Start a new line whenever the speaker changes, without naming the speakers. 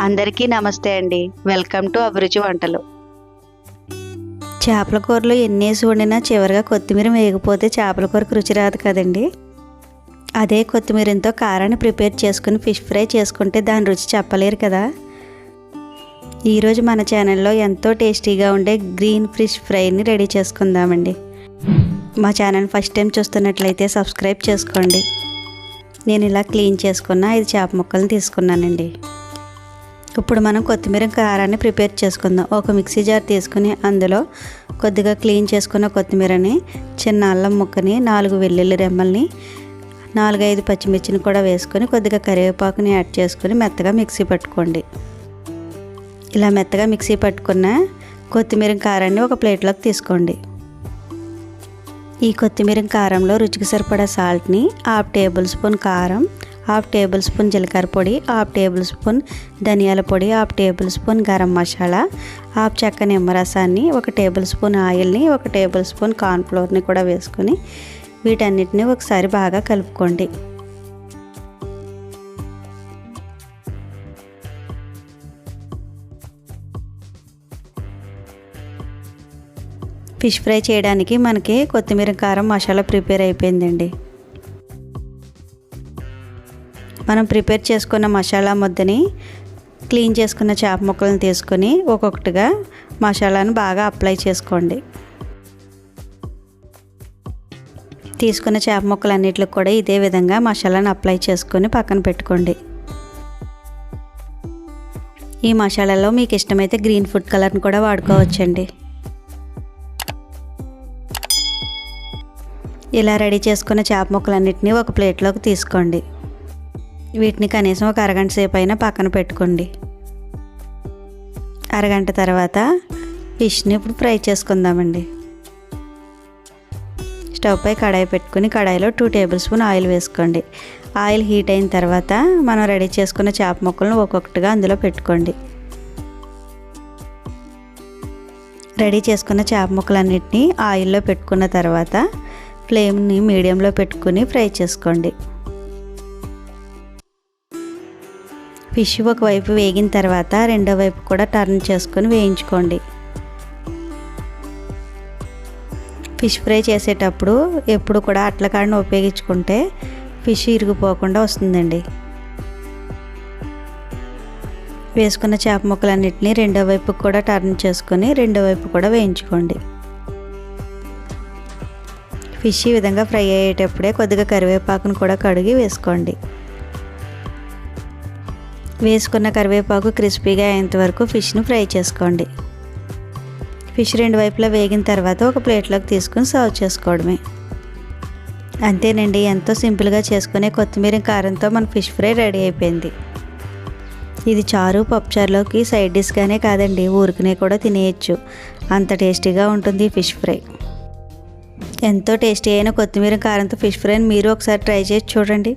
అందరికీ నమస్తే అండి. వెల్కమ్ టు అభిరుచి వంటలు.
చేపల కూరలో ఎన్నేసి వండినా చివరిగా కొత్తిమీర వేయకపోతే చేపల కూరకు రుచి రాదు కదండి. అదే కొత్తిమీరంతో కారాన్ని ప్రిపేర్ చేసుకుని ఫిష్ ఫ్రై చేసుకుంటే దాని రుచి చెప్పలేరు కదా. ఈరోజు మన ఛానల్లో ఎంతో టేస్టీగా ఉండే గ్రీన్ ఫిష్ ఫ్రైని రెడీ చేసుకుందామండి. మా ఛానల్ ఫస్ట్ టైం చూస్తున్నట్లయితే సబ్స్క్రైబ్ చేసుకోండి. నేను ఇలా క్లీన్ చేసుకున్న ఐదు చేప ముక్కలను తీసుకున్నానండి. ఇప్పుడు మనం కొత్తిమీర కారాన్ని ప్రిపేర్ చేసుకుందాం. ఒక మిక్సీ జార్ తీసుకుని అందులో కొద్దిగా క్లీన్ చేసుకున్న కొత్తిమీరని చిన్న అల్లం ముక్కని నాలుగు వెల్లుల్లి రెమ్మల్ని నాలుగైదు పచ్చిమిర్చిని కూడా వేసుకొని కొద్దిగా కరివేపాకుని యాడ్ చేసుకొని మెత్తగా మిక్సీ పట్టుకోండి. ఇలా మెత్తగా మిక్సీ పట్టుకున్న కొత్తిమీర కారాన్ని ఒక ప్లేట్లోకి తీసుకోండి. ఈ కొత్తిమీర కారంలో రుచికి సరిపడా సాల్ట్ని హాఫ్ టేబుల్ స్పూన్ కారం హాఫ్ టేబుల్ స్పూన్ జీలకర్ర పొడి హాఫ్ టేబుల్ స్పూన్ ధనియాల పొడి half tablespoon garam masala half చెక్క నిమ్మరసాన్ని ఒక టేబుల్ స్పూన్ ఆయిల్ని ఒక టేబుల్ స్పూన్ కార్న్ఫ్లోర్ని కూడా వేసుకొని వీటన్నిటిని ఒకసారి బాగా కలుపుకోండి. ఫిష్ ఫ్రై చేయడానికి మనకి కొత్తిమీర కారం మసాలా ప్రిపేర్ అయిపోయిందండి. మనం ప్రిపేర్ చేసుకున్న మసాలా ముద్దని క్లీన్ చేసుకున్న చేప ముక్కలను తీసుకొని ఒక్కొక్కటిగా మసాలాను బాగా అప్లై చేసుకోండి. తీసుకున్న చేప ముక్కలన్నిటికి కూడా ఇదే విధంగా మసాలాను అప్లై చేసుకొని పక్కన పెట్టుకోండి. ఈ మసాలాలో మీకు ఇష్టమైతే గ్రీన్ ఫుడ్ కలర్ని కూడా వాడుకోవచ్చండి. ఇలా రెడీ చేసుకున్న చేప ముక్కలన్నింటినీ ఒక ప్లేట్లోకి తీసుకోండి. వీటిని కనీసం ఒక అరగంట సేపు అయినా పక్కన పెట్టుకోండి. అరగంట తర్వాత ఫిష్ని ఇప్పుడు ఫ్రై చేసుకుందామండి. స్టవ్ పై కడాయి పెట్టుకుని కడాయిలో టూ టేబుల్ స్పూన్ ఆయిల్ వేసుకోండి. ఆయిల్ హీట్ అయిన తర్వాత మనం రెడీ చేసుకున్న చేప ముక్కలను ఒక్కొక్కటిగా అందులో పెట్టుకోండి. రెడీ చేసుకున్న చేప ముక్కలన్నిటిని ఆయిల్లో పెట్టుకున్న తర్వాత ఫ్లేమ్ని మీడియంలో పెట్టుకుని ఫ్రై చేసుకోండి. ఫిష్ ఒకవైపు వేగిన తర్వాత రెండో వైపు కూడా టర్న్ చేసుకొని వేయించుకోండి. ఫిష్ ఫ్రై చేసేటప్పుడు ఎప్పుడు కూడా అట్లకాడను ఉపయోగించుకుంటే ఫిష్ ఇరిగిపోకుండా వస్తుందండి. వేసుకున్న చేప ముక్కలన్నిటిని రెండో వైపు కూడా టర్న్ చేసుకొని రెండో వైపు కూడా వేయించుకోండి. ఫిష్ ఈ విధంగా ఫ్రై అయ్యేటప్పుడే కొద్దిగా కరివేపాకును కూడా కడిగి వేసుకోండి. వేసుకున్న కరివేపాకు క్రిస్పీగా అయ్యేంత వరకు ఫిష్ని ఫ్రై చేసుకోండి. ఫిష్ రెండు వైపులా వేగిన తర్వాత ఒక ప్లేట్లోకి తీసుకుని సర్వ్ చేసుకోవడమే. అంతేనండి ఎంతో సింపుల్గా చేసుకునే కొత్తిమీర కారంతో మన ఫిష్ ఫ్రై రెడీ అయిపోయింది. ఇది చారు పప్పుచారులోకి సైడ్ డిష్గానే కాదండి ఊరికనే కూడా తినేయచ్చు. అంత టేస్టీగా ఉంటుంది ఫిష్ ఫ్రై. ఎంతో టేస్టీ అయిన కొత్తిమీర కారంతో ఫిష్ ఫ్రైని మీరు ఒకసారి ట్రై చేసి చూడండి.